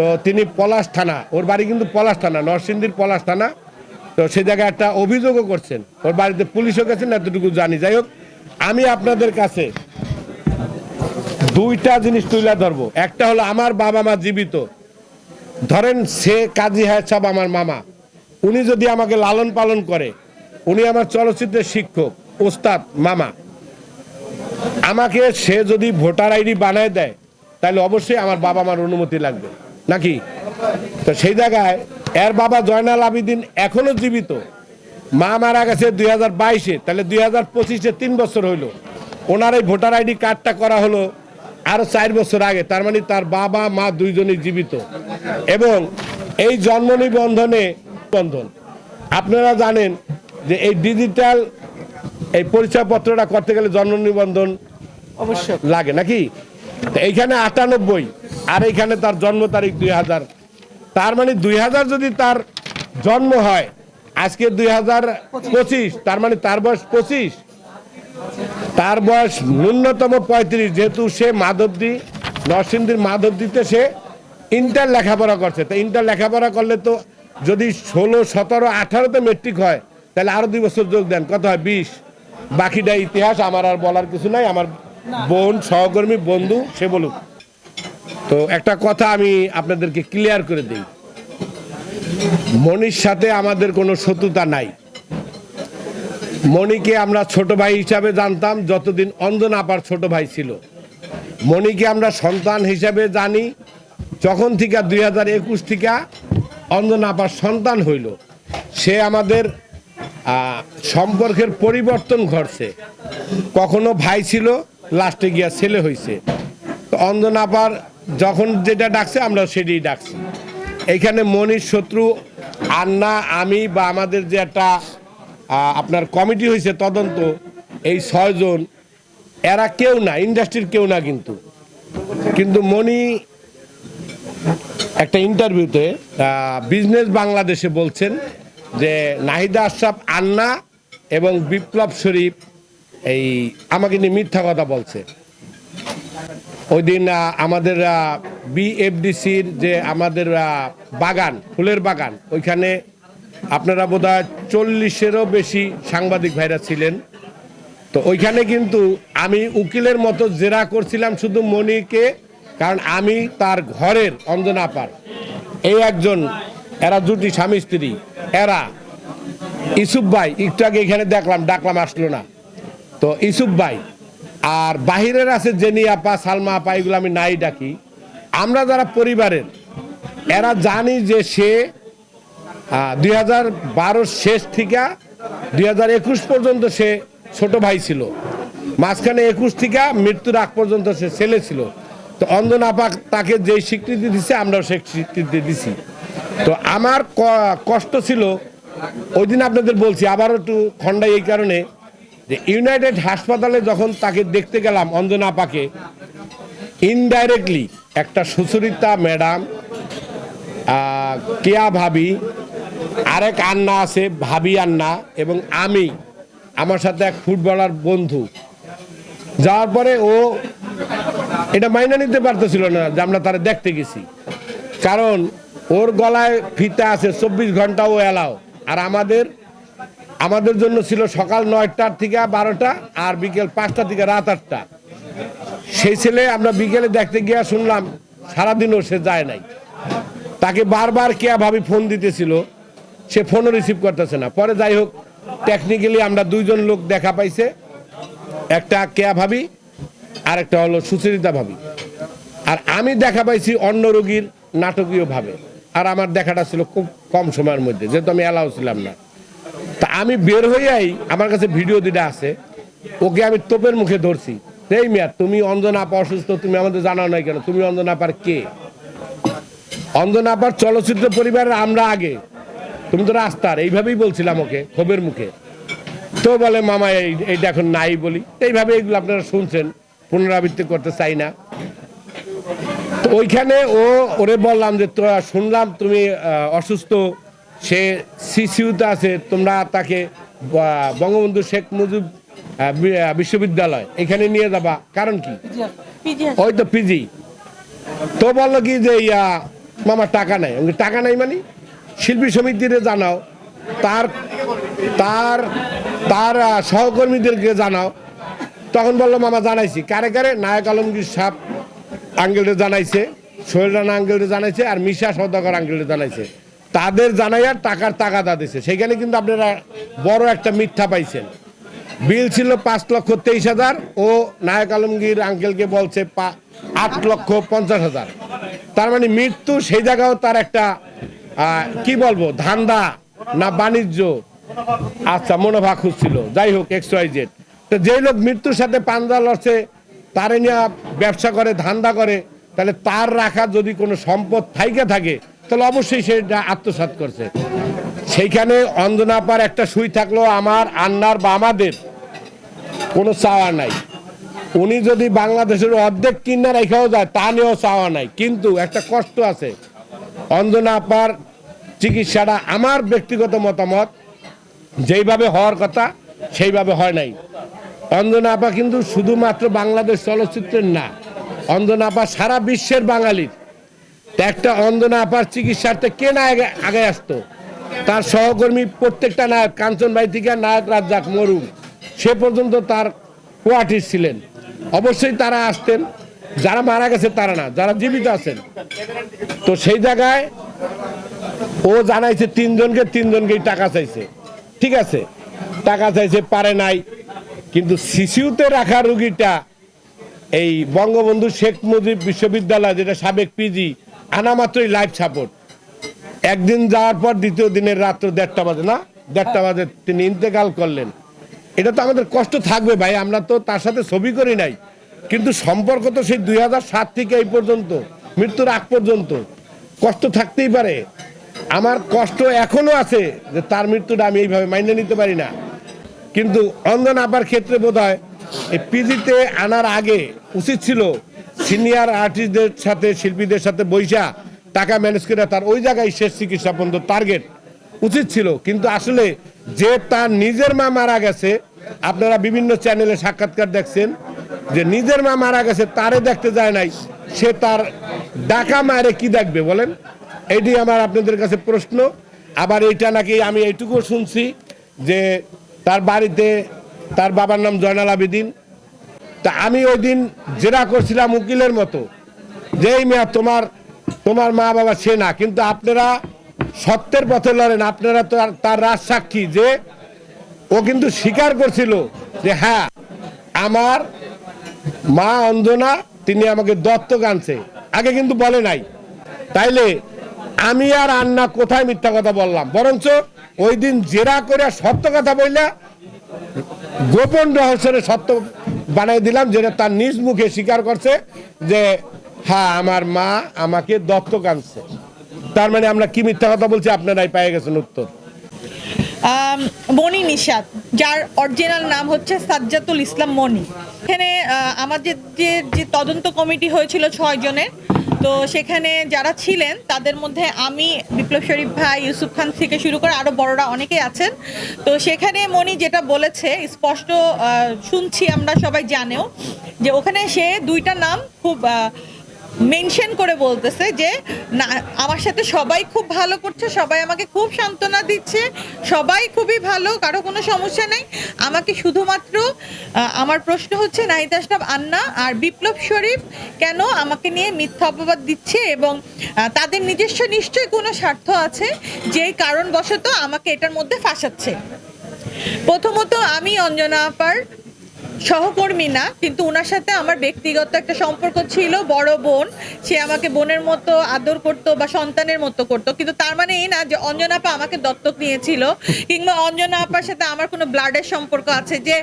তো তিনি পলাশ থানা, ওর বাড়ি কিন্তু পলাশ থানা, নরসিংদীর পলাশ থানা। তো সে জায়গায় একটা অভিযোগও করছেন, ওর বাড়িতে পুলিশও গেছেন, এতটুকু জানি। যাই হোক, আমি আপনাদের কাছে দুইটা জিনিস তুলে ধরবো। একটা হলো আমার বাবা মা জীবিত। ধরেন সে কাজী হায়াত সাহেব আমার মামা। উনি যদি আমাকে লালন পালন করে, উনি আমার চলচ্চিত্রের শিক্ষক, ওস্তাদ, মামা। আমাকে সে যদি ভোটার আইডি বানায় দেয়, তাহলে অবশ্যই আমার বাবা মার অনুমতি লাগবে। নাকি? তো সেই জায়গায় এর বাবা জয়নাল আবিদিন এখনও জীবিত। মা মারা গেছে দুই হাজার বাইশে তাহলে দুই হাজার পঁচিশে তিন বছর হইল। ওনার এই ভোটার আইডি কার্ডটা করা হলো আরও চার বছর আগে তার মানে তার বাবা মা দুইজনই জীবিত। এবং এই জন্ম নিবন্ধনে বন্ধন আপনারা জানেন যে এই ডিজিটাল এই পরিচয়পত্রটা করতে গেলে জন্ম নিবন্ধন অবশ্যই। লাগে নাকি? এইখানে আটানব্বই। আর এখানে তার জন্ম তারিখ দুই হাজার। তার মানে দুই হাজার যদি তার জন্ম হয়, আজকে দুই হাজার পঁচিশ, তার মানে তার বয়স পঁচিশ। তার বয়স ন্যূনতম পঁয়ত্রিশ, যেহেতু সে মাধবদী, নরসিংদীর মাধবদীতে সে ইন্টার লেখাপড়া করছে। তো ইন্টার লেখাপড়া করলে তো যদি ষোলো, সতেরো, আঠারোতে মেট্রিক হয়, তাহলে আরও দুই বছর যোগ দেন। কত হয়? বিশ। বাকিটা ইতিহাস, আমার আর বলার কিছু নাই। আমার বোন, সহকর্মী, বন্ধু, সে বলুক। তো একটা কথা আমি আপনাদেরকে ক্লিয়ার করে দিই। মনির সাথে আমাদের কোনো শত্রুতা নাই। মণিকে আমরা ছোট ভাই হিসাবে জানতাম, যতদিন অঞ্জন আপার ছোট ভাই ছিল। মণিকে আমরা সন্তান হিসাবে জানি, যখন থেকে দুই হাজার একুশ থেকে অঞ্জন আপার সন্তান হইল, সে আমাদের সম্পর্কের পরিবর্তন ঘটছে। কখনো ভাই ছিল লাস্টে গিয়া ছেলে হয়েছে তো অঞ্জন আপার যখন যেটা ডাকছে, আমরা সেটাই ডাকছি। এইখানে মনির শত্রু, আন্না, আমি বা আমাদের যে একটা আপনার কমিটি হয়েছে, তদন্ত, এই ছয়জন, এরা কেউ না, ইন্ডাস্ট্রির কেউ না কিন্তু। কিন্তু মনি একটা ইন্টারভিউতে বিজনেস বাংলাদেশে বলছেন যে, নাহিদা আশরাফ, আন্না এবং বিপ্লব শরীফ, এই, আমাকে নিয়ে মিথ্যা কথা বলছে। ওই দিন আমাদের বিএফডিসির যে আমাদের বাগান, ফুলের বাগান, ওইখানে আপনারা বোধ হয় চল্লিশেরও বেশি সাংবাদিক ভাইরা ছিলেন। তো ওইখানে কিন্তু আমি উকিলের মতো জেরা করছিলাম শুধু মনিকে কারণ আমি তার ঘরের অঞ্জনা আপার এই একজন, এরা দুটি স্বামী স্ত্রী, এরা ইসুফ ভাই, একটু আগে এখানে দেখলাম, ডাকলাম, আসলো না। তো ইসুফ ভাই আর বাহিরের আছে জেনি আপা, সালমা আপা, এগুলো আমি নাই ডাকি। আমরা যারা পরিবারের, এরা জানি যে সে দুই হাজার শেষ থেকে, দুই হাজার একুশ পর্যন্ত সে ছোট ভাই ছিল। মাঝখানে একুশ থেকে, মৃত্যুর আগ পর্যন্ত সে ছেলে ছিল। তো অঞ্জন আপা তাকে যেই স্বীকৃতি দিছে, আমরাও সেই স্বীকৃতি দিছি। তো আমার কষ্ট ছিল, ওই দিন আপনাদের বলছি, আবারও একটু খন্ডাই এই কারণে যে ইউনাইটেড হাসপাতালে যখন তাকে দেখতে গেলাম অঞ্জনা আপাকে ইনডাইরেক্টলি একটা সুচরিতা ম্যাডাম কেয়া ভাবি, আরেক আন্না আছে, ভাবি আন্না, এবং আমি, আমার সাথে এক ফুটবলার বন্ধু। যাওয়ার পরে ও এটা মাইনা নিতে পারতেছিল না যে আমরা তারা দেখতে গেছি। কারণ ওর গলায় ফিতা আছে, চব্বিশ ঘণ্টা ও এলাও। আর আমাদের আমাদের জন্য ছিল সকাল নয়টার থেকে বারোটা আর বিকেল পাঁচটা থেকে রাত আটটা। সেই ছেলে আমরা বিকেলে দেখতে গিয়া শুনলাম সারাদিনও সে যায় নাই। তাকে বারবার কেয়া ভাবি ফোন দিতেছিল, সে ফোনও রিসিভ করতেছে না। পরে যাই হোক টেকনিক্যালি আমরা দুইজন লোক দেখা পাইছে, একটা কেয়া ভাবি আর একটা হলো সুচরিতা ভাবি। আর আমি দেখা পাইছি অন্য রোগীর নাটকীয়ভাবে। আর আমার দেখাটা ছিল খুব কম সময়ের মধ্যে, যেহেতু আমি অ্যালাউ ছিলাম না। তা আমি বের হইয়াই আমার কাছে ভিডিও দুটা আছে। ওকে আমি তোপের মুখে ধরছি। এই মিয়া, তুমি অঞ্জনা আপা অসুস্থ, তুমি আমাদের জানাও নাই কেন? তুমি অঞ্জনা আপার কে? অঞ্জনা আপার চলচ্চিত্র পরিবারের আমরা আগে। তুমি তো রাস্তার, এইভাবেই বলছিলাম ওকে, ক্ষোভের মুখে। তো বলে, মামা, এই, এইটা এখন নাই বলি। এইভাবে এগুলো আপনারা শুনছেন, পুনরাবৃত্তি করতে চাই না। তো ওইখানে ও, ওরে বললাম যে, তো শুনলাম তুমি অসুস্থ। সে সিসিউতে আছে তোমরা তাকে বঙ্গবন্ধু শেখ মুজিব বিশ্ববিদ্যালয় এখানে নিয়ে যাবা। কারণ কি? ওই তো পিজি। তো বলল কি যে ইয়া মামা টাকা নাই। টাকা নাই মানে? শিল্পী সমিতিরে জানাও। তার তার তার সহকর্মীদেরকে জানাও। তখন বলল মামা জানাইছি। কারে কারে? নায়ক আলমগীর সাপ আঙ্গেলটা জানাইছে সোহেল রানা আঙ্গেলটা জানাইছে আর মিশা সৌদাগর আঙ্গেলটা জানাইছে। তাদের জানাইয়ার টাকার টাকাদা দিছে। সেখানে কিন্তু আপনারা বড় একটা মিথ্যা পাইছেন। বিল ছিল পাঁচ লক্ষ তেইশ হাজার ও নায়ক আলমগীর আঙ্কেলকে বলছে আট লক্ষ পঞ্চাশ হাজার। তার মানে মৃত্যু সেই জায়গাও তার একটা কি বলব, ধান্দা না বাণিজ্য। আচ্ছা মুনাফা খুঁজছিল। যাই হোক এক্স তো যেই লোক মৃত্যুর সাথে পাঞ্জা লড়ছে, তারে নিয়ে ব্যবসা করে, ধান্দা করে, তাহলে তার রাখা যদি কোনো সম্পদ থাইকে থাকে তাহলে অবশ্যই সেটা আত্মসাৎ করছে। সেইখানে অঞ্জনাপার একটা সুই থাকল আমার আন্নার বা আমাদের। কোনো চাওয়া নাই। উনি যদি বাংলাদেশের অর্ধেক কিনা রেখাও যায়, তা নিয়েও চাওয়া নাই। কিন্তু একটা কষ্ট আছে। অঞ্জনা আপার চিকিৎসাটা আমার ব্যক্তিগত মতামত, যেইভাবে হওয়ার কথা, সেইভাবে হয় নাই। অঞ্জনা আপা কিন্তু শুধুমাত্র বাংলাদেশ চলচ্চিত্রের না অঞ্জনা আপা সারা বিশ্বের বাঙালির। একটা অঞ্জনা আপার চিকিৎসার্থে কে না আগে আগে আসতো? তার সহকর্মী প্রত্যেকটা নায়ক, কাঞ্চন ভাই থেকে নায়ক রাজ্জাক, মরুম। সে পর্যন্ত তার কোয়ার্টিস ছিলেন। অবশ্যই তারা আসতেন। যারা মারা গেছে তারা না, যারা জীবিত আছেন। তো সেই জায়গায় ও জানাইছে, তিনজনকে, তিনজনকেই টাকা চাইছে। ঠিক আছে, টাকা চাইছে, পারে নাই। কিন্তু শিশুতে রাখা রুগীটা এই বঙ্গবন্ধু শেখ মুজিব বিশ্ববিদ্যালয়, যেটা সাবেক পিজি আনা মাত্রই লাইফ সাপোর্ট একদিন যাওয়ার পর দ্বিতীয় দিনের রাত্র দেড়টা বাজে না? দেড়টা বাজে তিনি ইন্তেকাল করলেন। এটা তো আমাদের কষ্ট থাকবে ভাই আমরা তো তার সাথে ছবি করি নাই। কিন্তু সম্পর্ক তো সেই দুই সাত থেকে এই পর্যন্ত মৃত্যুর আগ পর্যন্ত। কষ্ট থাকতেই পারে। আমার কষ্ট এখনও আছে যে তার মৃত্যুটা আমি এইভাবে মাইনে নিতে পারি না। কিন্তু অঞ্জন আপার ক্ষেত্রে বোধ হয় এই পিজিতে আনার আগে উচিত ছিল সিনিয়র আর্টিস্টদের সাথে, শিল্পীদের সাথে বৈশা টাকা ম্যানেজ করে তার ওই জায়গায় শেষ চিকিৎসা পর্যন্ত টার্গেট উচিত ছিল। কিন্তু আসলে যে তার নিজের মা মারা গেছে, আপনারা বিভিন্ন চ্যানেলে সাক্ষাৎকার দেখছেন যে নিজের মা মারা গেছে, তারে দেখতে যায় নাই, সে তার ডাকা মায়েরে কি দেখবে বলেন? এটি আমার আপনাদের কাছে প্রশ্ন। আবার এইটা নাকি আমি এইটুকু শুনছি যে তার বাড়িতে তার বাবার নাম জয়নাল আবেদিন তা আমি ওই দিন জেরা করছিলাম উকিলের মতো যেই মেয়া, তোমার তোমার মা বাবা সে না, কিন্তু আপনারা সত্যের পথে লড়েন, আপনারা তো তার রাজ সাক্ষী যে, ও কিন্তু স্বীকার করছিল যে হ্যাঁ আমার মা অঞ্জনা তিনি আমাকে দত্তক আনছে। আগে কিন্তু বলে নাই। তাইলে আমি আর আন্না কোথায় মিথ্যা কথা বললাম? বরঞ্চ ওই দিন জেরা করে সত্য কথা বললে গোপন রহস্যের সত্য বানাই দিলাম, যেটা তার নিজ মুখে স্বীকার করছে যে হ্যাঁ আমার মা আমাকে দত্তক আনছে। তার মানে আমরা কি মিথ্যা কথা বলছি, আপনারাই পেয়ে গেছেন উত্তর। মনি নিশাদ যার অরিজিনাল নাম হচ্ছে সাজ্জাতুল ইসলাম মনি এখানে আমাদের যে যে তদন্ত কমিটি হয়েছিল ছয় জনের তো সেখানে যারা ছিলেন, তাদের মধ্যে আমি, বিপ্লব শরীফ ভাই, ইউসুফ খান থেকে শুরু করে আরও বড়রা অনেকে আছেন। তো সেখানে মনি যেটা বলেছে, স্পষ্ট শুনছি আমরা সবাই জানেও, যে ওখানে সে দুইটা নাম খুব মেনশন করে বলতেছে যে, না, আমার সাথে সবাই খুব ভালো করছে, সবাই আমাকে খুব সান্ত্বনা দিচ্ছে, সবাই খুবই ভালো, কারও কোনো সমস্যা নেই। আমাকে শুধুমাত্র আমার প্রশ্ন হচ্ছে, নাহিদ আন্না আর বিপ্লব শরীফ কেন আমাকে নিয়ে মিথ্যা অপবাদ দিচ্ছে এবং তাদের নিজস্ব নিশ্চয়ই কোনো স্বার্থ আছে, যেই কারণবশত আমাকে এটার মধ্যে ফাঁসাচ্ছে? প্রথমত আমি অঞ্জনা আপার সহকর্মী না, কিন্তু ওনার সাথে আমার ব্যক্তিগত একটা সম্পর্ক ছিল, বড় বোন। সে আমাকে বোনের মতো আদর করতো বা সন্তানের মতো করতো। কিন্তু তার মানে এই না যে অঞ্জনা আপা আমাকে দত্তক নিয়েছিল, কিংবা অঞ্জনা আপার সাথে আমার কোনো ব্লাডের সম্পর্ক আছে, যে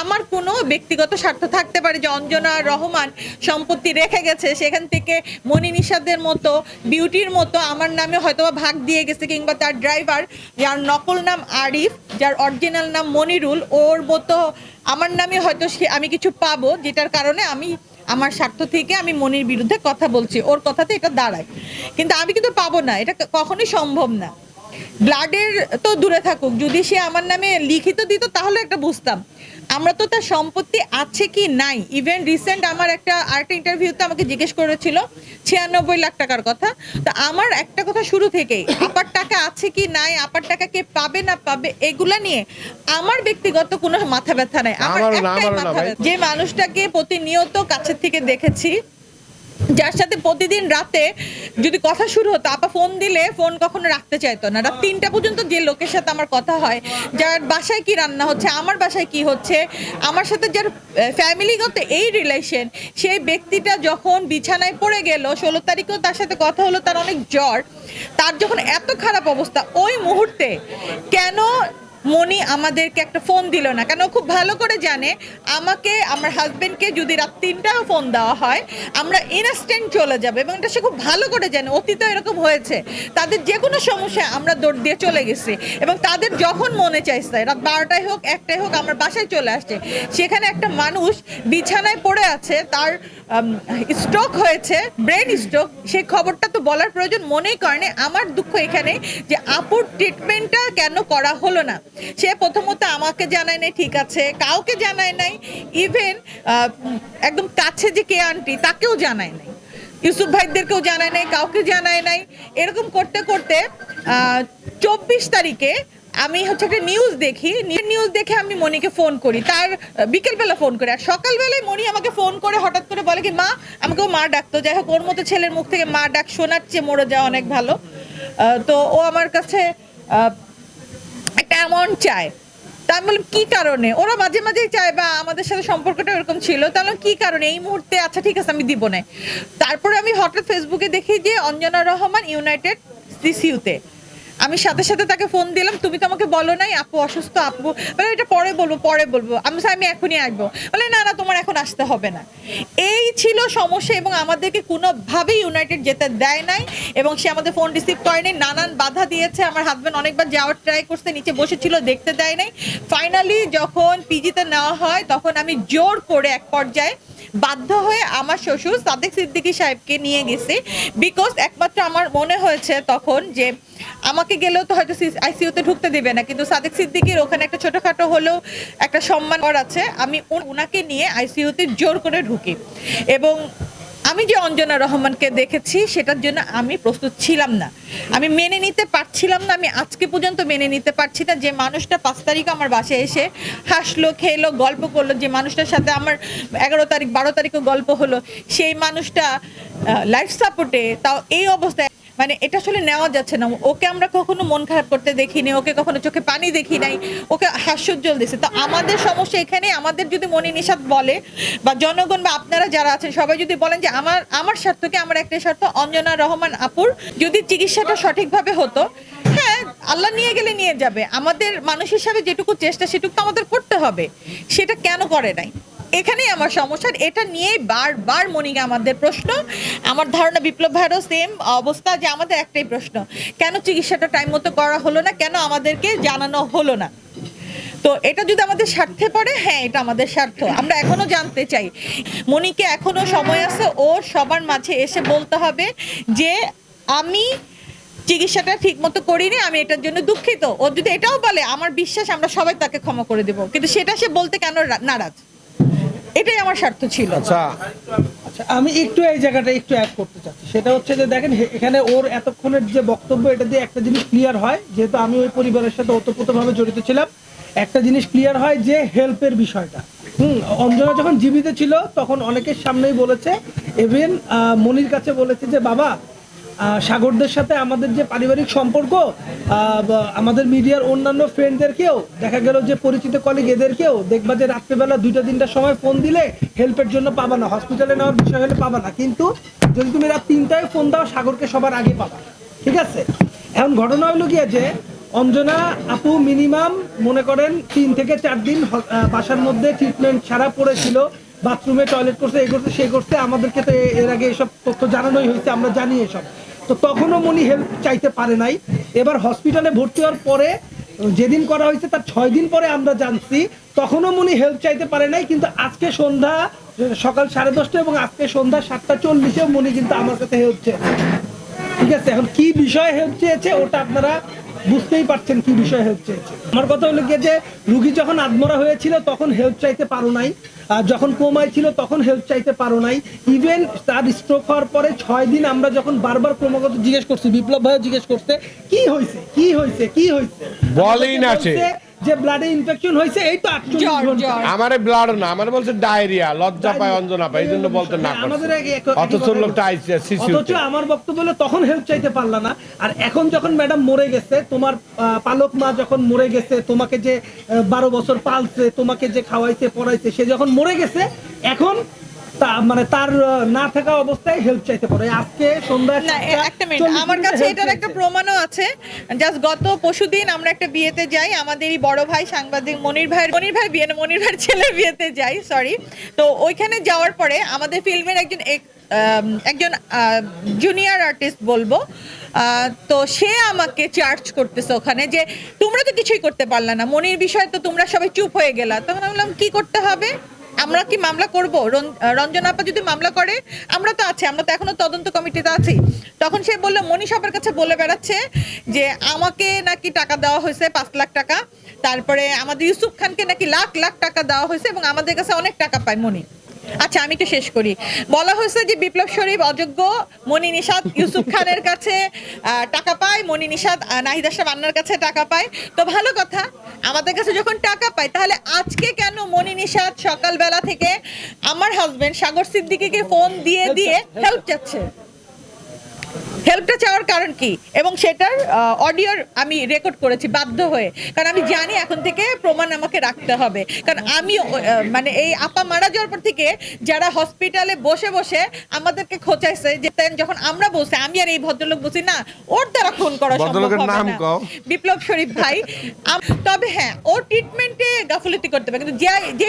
আমার কোনো ব্যক্তিগত স্বার্থ থাকতে পারে যে অঞ্জনা রহমান সম্পত্তি রেখে গেছে, সেখান থেকে মনি নিষাদের মতো, বিউটির মতো আমার নামে হয়তো ভাগ দিয়ে গেছে, কিংবা তার ড্রাইভার যার নকল নাম আরিফ, যার অরিজিনাল নাম মনিরুল, ওর মতো আমার নামে হয়তো সে আমি কিছু পাবো, যেটার কারণে আমি আমার স্বার্থ থেকে আমি মনির বিরুদ্ধে কথা বলছি। ওর কথাতে এটা দাঁড়ায়। কিন্তু আমি কিন্তু পাবো না। এটা কখনোই সম্ভব না। ব্লাডের তো দূরে থাকুক। যদি সে আমার নামে লিখিত দিত, তাহলে একটা বুঝতাম। আমরা তো তার সম্পত্তি আছে কি নাই ইভেন রিসেন্ট আমার একটা আর্ট ইন্টারভিউতে আমাকে জিজ্ঞেস করেছিল ছিয়ানব্বই লাখ টাকার কথা তো আমার একটা কথা শুরু থেকেই আপার টাকা আছে কি নাই আপার টাকা কে পাবে না পাবে এগুলা নিয়ে আমার ব্যক্তিগত কোনো মাথা ব্যথা নাই আমার একটাই মাথা। ব্যথা। যে মানুষটাকে প্রতিনিয়ত কাছের থেকে দেখেছি যার সাথে প্রতিদিন রাতে যদি কথা শুরু হতো, আপা ফোন দিলে ফোন কখনো রাখতে চাইতো না। রাত তিনটা পর্যন্ত যে লোকের সাথে আমার কথা হয়, যার বাসায় কি রান্না হচ্ছে, আমার বাসায় কি হচ্ছে, আমার সাথে যার ফ্যামিলিগত এই রিলেশন সেই ব্যক্তিটা যখন বিছানায় পড়ে গেল, ষোলো তারিখেও তার সাথে কথা হলো, তার অনেক জ্বর, তার যখন এত খারাপ অবস্থা, ওই মুহূর্তে কেন মনি আমাদেরকে একটা ফোন দিল না। কেন খুব ভালো করে জানে, আমাকে, আমার হাজবেন্ডকে যদি রাত তিনটাও ফোন দেওয়া হয়, আমরা ইনস্ট্যান্ট চলে যাবে এবং এটা সে খুব ভালো করে জানে। অতীতে এরকম হয়েছে। তাদের যে কোনো সমস্যায় আমরা দৌড় দিয়ে চলে গেছি এবং তাদের যখন মনে চাইছে, রাত বারোটায় হোক একটাই হোক, আমার বাসায় চলে আসছে। সেখানে একটা মানুষ বিছানায় পড়ে আছে, তার স্ট্রোক হয়েছে ব্রেন স্ট্রোক সেই খবরটা তো বলার প্রয়োজন মনেই করেনি। আমার দুঃখ এখানে যে আপুর ট্রিটমেন্টটা কেন করা হলো না। সে প্রথমত আমাকে জানায় নাই, ঠিক আছে, কাউকে জানায় নাই ইভেন একদম কাছে যে কে আন্টি তাকেও জানায় নাই। ইউসুফ ভাইদেরকেও জানায় নাই, কাউকে জানায় নাই। এরকম করতে করতে চব্বিশ তারিখে আমি হচ্ছে একটা নিউজ দেখি নিউজ দেখে আমি মনিকে ফোন করি। তার বিকেলবেলা ফোন করে। আর সকালবেলায় মনি আমাকে ফোন করে, হঠাৎ করে বলে কি, মা আমাকেও মা ডাকতো। যাই হোক, ওর মতো ছেলের মুখ থেকে মা ডাক শোনার চেয়ে মরে যাওয়া অনেক ভালো। তো ও আমার কাছে একটা অ্যামাউন্ট চায়। তা আমি বললাম, কী কারণে? ওরা মাঝে মাঝেই চায়, বা আমাদের সাথে সম্পর্কটা এরকম ছিল। তাহলে কি কারণে? এই মুহূর্তে আচ্ছা ঠিক আছে, আমি দিব না তারপরে আমি হঠাৎ ফেসবুকে দেখি যে, অঞ্জনা রহমান ইউনাইটেড সিসিউতে আমি সাথে সাথে তাকে ফোন দিলাম, তুমি তো আমাকে বলো নাই, আপু অসুস্থ, আপু। বলে, এটা পরে বলব পরে বলব। আমি আমি এখনই আসব। বলে, না না, তোমার এখন আসতে হবে না। এই ছিল সমস্যা এবং আমাদেরকে কোনোভাবেই ইউনাইটেড যেতে দেয় নাই এবং সে আমাদের ফোন রিসিভ করেনি। নানান বাধা দিয়েছে। আমার হাজব্যান্ড অনেকবার যাওয়ার ট্রাই করছে, নিচে বসেছিল, দেখতে দেয় নাই। ফাইনালি যখন পিজিতে নেওয়া হয়, তখন আমি জোর করে এক পর্যায়ে বাধ্য হয়ে আমার শ্বশুর সাদেক সিদ্দিকী সাহেবকে নিয়ে গেছি। বিকজ একমাত্র আমার মনে হয়েছে তখন যে আমাকে গেলেও তো হয়তো আইসিইউতে ঢুকতে দেবে না, কিন্তু সাদেক সিদ্দিকির ওখানে একটা ছোটোখাটো হলেও একটা সম্মান কর আছে। আমি উনাকে নিয়ে আইসিইউতে জোর করে ঢুকি। এবং আমি যে অঞ্জনা রহমানকে দেখেছি, সেটার জন্য আমি প্রস্তুত ছিলাম না। আমি মেনে নিতে পারছিলাম না, আমি আজকে পর্যন্ত মেনে নিতে পারছি না যে মানুষটা পাঁচ তারিখ আমার বাসায় এসে হাসলো, খেলো, গল্প করল, যে মানুষটার সাথে আমার এগারো তারিখ, বারো তারিখও গল্প হলো। সেই মানুষটা লাইফ সাপোর্টে তাও এই অবস্থায় মানে এটা আসলে নেওয়া যাচ্ছে না। ওকে আমরা কখনো মন খারাপ করতে দেখিনি, ওকে কখনো চোখে পানি দেখি নাই, ওকে হাস্যোজ্জ্বল দিছে। তো আমাদের সমস্যা এখানে, আমাদের যদি মনি নিষাদ বলে বা জনগণ বা আপনারা যারা আছেন, সবাই যদি বলেন যে আমার আমার স্বার্থকে আমার একটাই স্বার্থ, অঞ্জনা রহমান আপুর যদি চিকিৎসাটা সঠিকভাবে হতো হ্যাঁ আল্লাহ নিয়ে গেলে নিয়ে যাবে। আমাদের মানুষ হিসাবে যেটুকু চেষ্টা, সেটুকু তো আমাদের করতে হবে। সেটা কেন করে নাই? এখানেই আমার সমস্যা। এটা নিয়েই বারবার মনিকে আমাদের প্রশ্ন। আমার ধারণা বিপ্লব ভাইয়েরও সেম অবস্থা যে আমাদের একটাই প্রশ্ন। কেন চিকিৎসাটা টাইম মতো করা হলো না? কেন আমাদেরকে জানানো হলো না? তো এটা যদি আমাদের স্বার্থে পড়ে হ্যাঁ এটা আমাদের স্বার্থ। আমরা এখনও জানতে চাই। মনিকে এখনও সময় আছে, ও সবার মাঝে এসে বলতে হবে যে, আমি চিকিৎসাটা ঠিক মতো করিনি, আমি এটার জন্য দুঃখিত। ও যদি এটাও বলে, আমার বিশ্বাস, আমরা সবাই তাকে ক্ষমা করে দেব। কিন্তু সেটা সে বলতে কেন নারাজ? এটাই আমার স্বার্থ ছিল। আচ্ছা। আচ্ছা আমি একটু এই জায়গাটা একটু অ্যাড করতে চাচ্ছি। সেটা হচ্ছে যে দেখেন হে- এখানে ওর এতক্ষণের যে বক্তব্য এটা দিয়ে একটা জিনিস ক্লিয়ার হয় যেহেতু আমি ওই পরিবারের সাথে ওতপ্রোতভাবে জড়িত ছিলাম একটা জিনিস ক্লিয়ার হয় যে হেল্পের বিষয়টা। হুম অঞ্জনা যখন জীবিত ছিল তখন অনেকের সামনেই বলেছে ইভেন মনির কাছে বলেছে যে বাবা সাগরদের সাথে আমাদের যে পারিবারিক সম্পর্ক আমাদের মিডিয়ার অন্যান্য ফ্রেন্ডদেরকেও দেখা গেল যে পরিচিত কলিগ এদেরকেও দেখবা যে রাত্রেবেলা দুইটা, তিনটার সময় ফোন দিলে হেল্পের জন্য পাবা না হসপিটালে নেওয়ার বিষয় হলে পাবা না। কিন্তু যদি তুমি রাত তিনটায় ফোন দাও, সাগরকে সবার আগে পাবা। ঠিক আছে? এখন ঘটনা হলো গিয়ে যে অঞ্জনা আপু মিনিমাম মনে করেন তিন থেকে চার দিন বাসার মধ্যে ট্রিটমেন্ট ছাড়া পড়েছিল। বাথরুমে টয়লেট করছে, এ করছে, সে করছে, আমাদেরকে তো এর আগে এসব তথ্য জানানোই হয়েছে, আমরা জানি এসব। তো তখনও মনি হেল্প চাইতে পারে নাই। এবার হসপিটালে ভর্তি হওয়ার পরে, যেদিন করা হয়েছে তার ছয় দিন পরে আমরা জানছি, তখনও মনি হেল্প চাইতে পারে নাই, কিন্তু আজকে সন্ধ্যা, সকাল সাড়ে দশটা এবং আজকে সন্ধ্যা সাতটা চল্লিশেও মনি কিন্তু আমার কাছে হেল্প চেয়েছে। ঠিক আছে, এখন কি বিষয়ে হেল্প চেয়েছে ওটা আপনারা বুঝতেই পারছেন কি বিষয় হেল্প চাইছে আমার কথা হলো গিয়ে যে রুগী যখন আদমরা হয়েছিল তখন হেল্প চাইতে পারো নাই। আর যখন কোমায় ছিল তখন হেল্প চাইতে পারো নাই। ইভেন তার স্ট্রোক হওয়ার পরে ছয় দিন আমরা যখন বারবার ক্রমাগত জিজ্ঞেস করছি বিপ্লব ভাইও জিজ্ঞেস করছে কি হয়েছে কি হয়েছে কি হয়েছে বলেই না যে ব্লাডে ইনফেকশন হয়েছে এই তো ঘণ্টা। আমারে ব্লাড না আমার বলছে ডায়রিয়া লজ্জা পায় অঞ্জনা পায় এই জন্য বলতে না হ্যাঁ, আমাদের অথচ লোকটা। আইসে অথচ আমার বক্তব্য হলো তখন হেল্প চাইতে পারলা না। আর এখন যখন ম্যাডাম মরে গেছে তোমার পালক মা যখন মরে গেছে তোমাকে যে আহ, বারো বছর পালছে তোমাকে যে খাওয়াইছে পড়াইছে সে যখন মরে গেছে এখন তা মানে তার না থাকা অবস্থায় হেল্প চাইতে পারে। আজকে সন্ধ্যা একটা মিনিট আমার কাছে এটার একটা প্রমাণও আছে। জাস্ট গত পরশুদিন আমরা একটা বিয়েতে যাই আমাদেরই বড় ভাই সাংবাদিক মনির ভাই মনির ভাই বিয়ে মনির ভাইয়ের ছেলের বিয়েতে যাই সরি তো ওইখানে যাওয়ার পরে আমাদের ফিল্মের একজন একজন জুনিয়র আর্টিস্ট বলব তো সে আমাকে চার্জ করতেছে ওখানে যে তোমরা তো কিছুই করতে পারলা না। মনির বিষয়ে তো তোমরা সবাই চুপ হয়ে গেলা। তখন আমি বললাম কি করতে হবে? আমরা কি মামলা করব? রঞ্জন আপা যদি মামলা করে, আমরা তো আছি, আমরা তো এখনও তদন্ত কমিটিতে আছি। তখন সে বলল, মনীষ আপার কাছে বলে বেড়াচ্ছে যে, আমাকে নাকি টাকা দেওয়া হয়েছে পাঁচ লাখ টাকা। তারপরে আমাদের ইউসুফ খানকে নাকি লাখ লাখ টাকা দেওয়া হয়েছে এবং আমাদের কাছে অনেক টাকা পায় মনি। আচ্ছা আমি একটু শেষ করি। বলা হয়েছে যে বিপ্লব শরীফ অযোগ্য মনি নিষাদ ইউসুফ খানের কাছে টাকা পায় মনি নিষাদ নাহিদা নাহিদ আশরাফ আন্নার কাছে টাকা পায়। তো ভালো কথা আমাদের কাছে যখন টাকা পায় তাহলে আজকে কেন মনি নিষাদ সকালবেলা থেকে আমার হাজবেন্ড সাগর সিদ্দিকিকে ফোন দিয়ে দিয়ে হেল্প চাচ্ছে? হেল্পটা চাওয়ার কারণ কি? এবং সেটার অডিওর আমি রেকর্ড করেছি বাধ্য হয়ে। কারণ আমি জানি এখন থেকে প্রমাণ আমাকে রাখতে হবে। কারণ আমি মানে এই আপা মারা যাওয়ার পর থেকে যারা হসপিটালে বসে বসে আমাদেরকে খোঁচাইছে যে যখন আমরা বসে আমি আর এই ভদ্রলোক বসি না ওর দ্বারা খুন করা সম্ভব নাম বিপ্লব শরীফ ভাই তবে হ্যাঁ ও ট্রিটমেন্টে গাফিলতি করতে পারে কিন্তু যে যে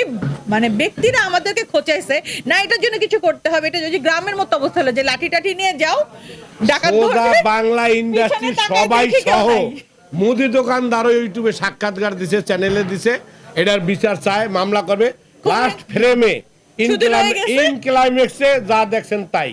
মানে ব্যক্তিরা আমাদেরকে খোঁচাইছে না এটার জন্য কিছু করতে হবে। এটা যদি গ্রামের মতো অবস্থা হলো যে লাঠি টাঠি নিয়ে যাও ডাকাত বাংলা ইন্ডাস্ট্রি সবাই সহ মুদি দোকানদারও ইউটিউবে সাক্ষাৎকার দিছে চ্যানেলে দিছে এটার বিচার চায় মামলা করবে। লাস্ট ফ্রেমে ইন শুধু ইন ক্লাইম্যাক্সে যা দেখছেন তাই।